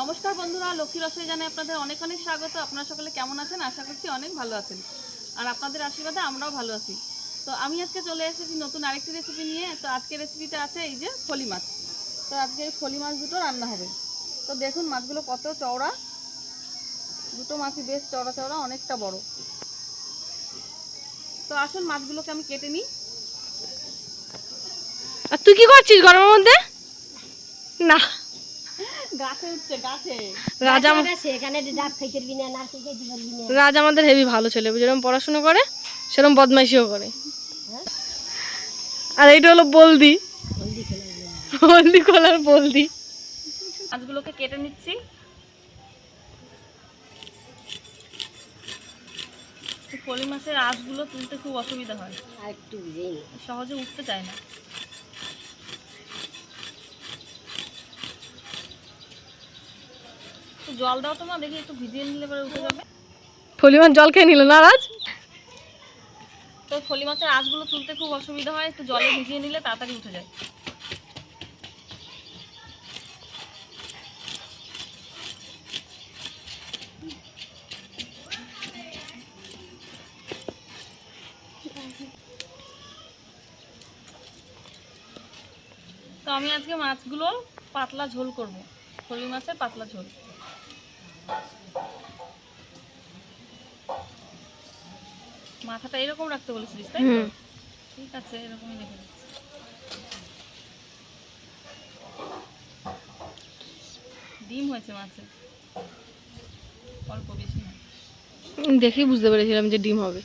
নমস্কার বন্ধুরা, লক্ষ্মী রসই জানাই আপনাদের অনেক অনেক স্বাগত। আপনারা সকলে কেমন আছেন? আশা করছি অনেক ভালো আছেন। আর আপনাদের আশীর্বাদে আমরাও ভালো আছি। তো আমি আজকে চলে এসেছি নতুন আরেকটি রেসিপি নিয়ে। তো আজকের রেসিপিটা আছে এই যে ফলি মাছ। তো আজকে এই ফলি মাছ দুটো রান্না হবে। তো দেখুন মাছগুলো কত চওড়া। দুটো মাছই বেশ চওড়া চওড়া, অনেকটা বড়। তো আসুন মাছগুলোকে আমি কেটে নিই। আর তুই কি করছিস গরমের মধ্যে? না। রাজা আমাদের হেভি ভালো ছেলে যেরকম পড়াশুনো করে সেরকম বদমাইশিও করে। আর এইটা হলো বলদি। হলদি কলার বলদি। মাছগুলোকে কেটে নিচ্ছি। এই ফলি মাছের আঁশগুলো তুলতে খুব অসুবিধা হয়। আর একটু সহজে উঠতে চায় না। জল দাও তো মা দেখি একটু ভিজিয়ে নিলে পরে উঠে যাবে। ফলিমান জল খেয়ে নিল না আজ? তো ফলি মাছের আঁশগুলো তুলতে খুব অসুবিধা হয় একটু জলে ভিজিয়ে নিলে তাড়াতাড়ি উঠে যায়। তো আমি আজকে মাছগুলো পাতলা ঝোল করব ফলি মাছের পাতলা ঝোল। মাথাটা এরকম রাখতে বলেছিলিস তাই? ঠিক আছে এরকমই রেখে দিচ্ছি ডিম হয়েছে মাছে। অল্প বেশি দেখেই বুঝতে পেরেছিলাম যে ডিম হবে।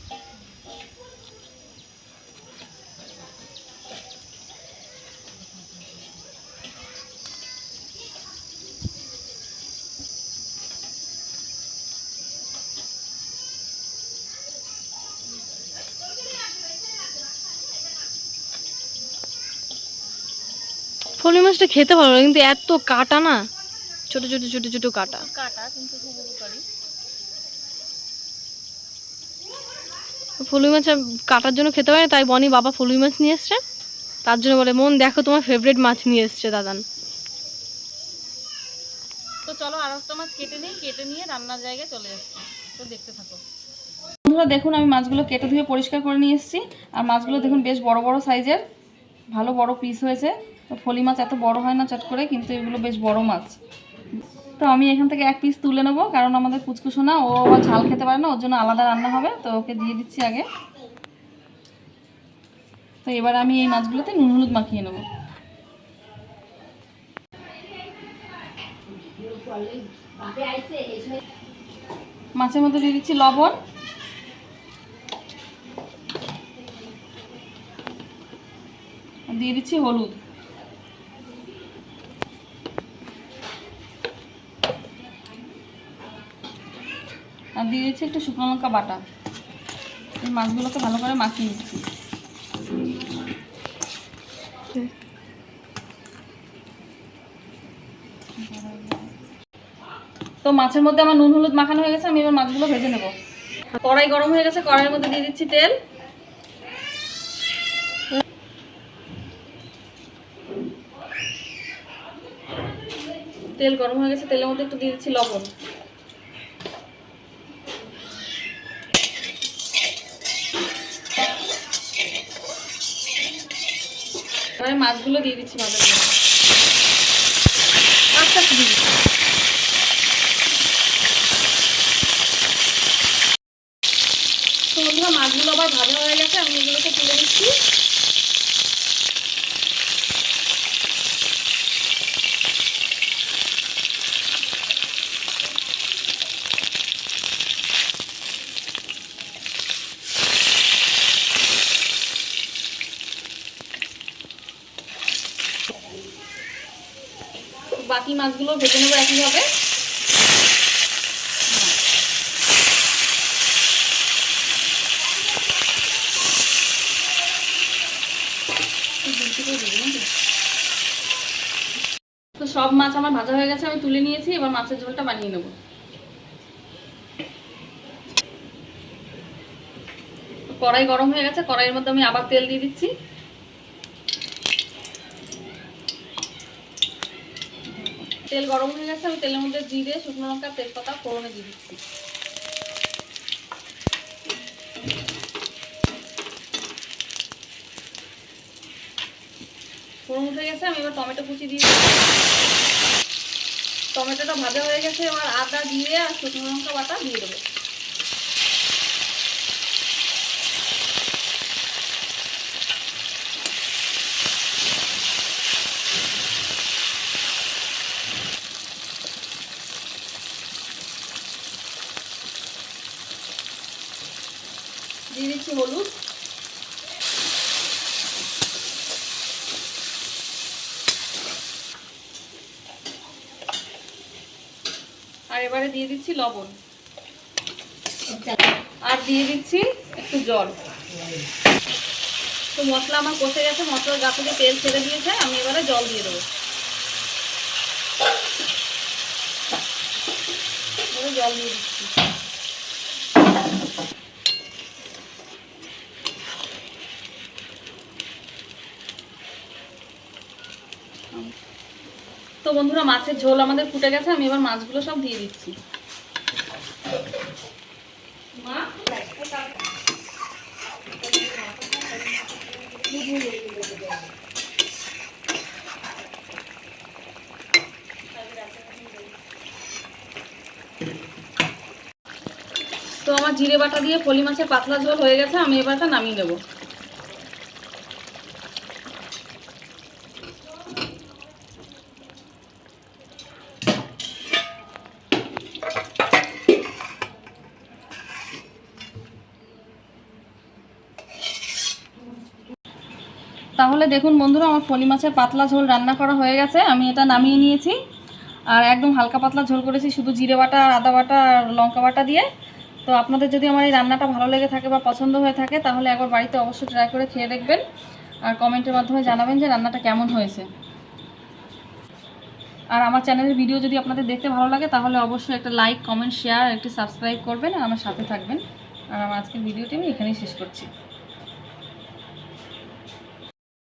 ফলি মাছটা খেতে ভালো লাগে কিন্তু এত কাটা না। ছোট ছোট ছোট ছোট কাটা। কাটা কিন্তু খুব উপকারী ফলুই মাছ কাটার জন্য খেতে পারে না, তাই বনি বাবা ফলুই মাছ নিয়ে এসছে। তার জন্য বলে মন দেখো তোমার ফেভারিট মাছ নিয়ে এসছে দাদান। তো চলো আর একটা মাছ কেটে নিই কেটে নিয়ে রান্নার জায়গায় চলে যাচ্ছি। তো দেখতে থাকো। বন্ধুরা দেখুন আমি মাছগুলো কেটে ধুয়ে পরিষ্কার করে নিয়ে এসেছি। আর মাছগুলো দেখুন বেশ বড় বড় সাইজের ভালো বড় পিস হয়েছে। তো ফলি মাছ এত বড় হয় না চট করে, কিন্তু এগুলো বেশ বড় মাছ। তো আমি এখান থেকে এক পিস তুলে নেব, কারণ আমাদের কুচকুচোনা ও আবার ঝাল খেতে পারে না, ওর জন্য আলাদা রান্না হবে, তো ওকে দিয়ে দিচ্ছি আগে। তো এবার আমি এই মাছগুলোতে নুন হলুদ মাখিয়ে নেব। মাছের মধ্যে দিয়ে দিচ্ছি লবণ। দিয়ে দিচ্ছি হলুদ। আর দিয়ে দিচ্ছি একটু শুকনো লঙ্কা বাটা। এই মাছগুলোকে ভালো করে মাখিয়ে দিচ্ছি তো মাছের মধ্যে আমার নুন, হলুদ মাখানো হয়ে গেছে, আমি এবার মাছগুলো ভেজে নেব। কড়াই গরম হয়ে গেছে, কড়াইয়ের মধ্যে দিয়ে দিচ্ছি তেল। তেল গরম হয়ে গেছে, তেলের মধ্যে একটু দিয়ে দিচ্ছি লবণ। মাছগুলো দিয়ে দিচ্ছি তো বন্ধুরা মাছগুলো আবার ভালো হয়ে গেছে আমি এগুলোকে তুলে দিচ্ছি বাকি মাছগুলো ভেজে নেব একইভাবে। তো সব মাছ আমার ভাজা হয়ে গেছে, আমি তুলে নিয়েছি, এবার মাছের ঝোলটা বানিয়ে নেব। কড়াই গরম হয়ে গেছে, কড়াইয়ের মধ্যে আমি আবার তেল দিয়ে দিচ্ছি। তেল গরম হয়ে গেছে, আমি তেলের মধ্যে জিরে, শুকনো লঙ্কা, তেজপাতা, ফোড়নে দিয়ে দিচ্ছি ফোড়ন উঠে গেছে, আমি এবার টমেটো কুচি দিয়ে। টমেটোটা ভাজা হয়ে গেছে, এবার আদা দিয়ে আর শুকনো লঙ্কা বাটা দিয়ে দেবো দিয়ে দিচ্ছি হলুদ। আর এবারে দিয়ে দিচ্ছি লবণ। আর দিয়ে দিচ্ছি একটু জল। তো মশলা আমার কষে গেছে, মশলার গা থেকে তেল ছেড়ে দিয়েছে, আমি এবারে জল দিয়ে দেবো। জল দিয়ে দিচ্ছি। বন্ধুরা, মাছের ঝোল আমাদের ফুটে গেছে, আমি এবার মাছগুলো সব দিয়ে দিচ্ছি। তো আমার জিরে বাটা দিয়ে ফলি মাছের পাতলা ঝোল হয়ে গেছে, আমি এবারটা নামিয়ে নেব। তাহলে দেখুন বন্ধুরা, আমার ফলি মাছের পাতলা ঝোল রান্না করা হয়ে গেছে। আমি এটা নামিয়ে নিয়েছি। আর একদম হালকা পাতলা ঝোল করেছি, শুধু জিরে বাটা আর আদা বাটা আর লঙ্কা বাটা দিয়ে। তো আপনাদের যদি আমার এই রান্নাটা ভালো লেগে থাকে বা পছন্দ হয়ে থাকে, তাহলে একবার বাড়িতে অবশ্যই ট্রাই করে খেয়ে দেখবেন। আর কমেন্টের মাধ্যমে জানাবেন যে রান্নাটা কেমন হয়েছে। আর আমার চ্যানেলের ভিডিও যদি আপনাদের দেখতে ভালো লাগে, তাহলে অবশ্যই একটা লাইক কমেন্ট শেয়ার একটি সাবস্ক্রাইব করবেন, আর আমার সাথে থাকবেন। আর আমার আজকের ভিডিওটি আমি এখানেই শেষ করছি।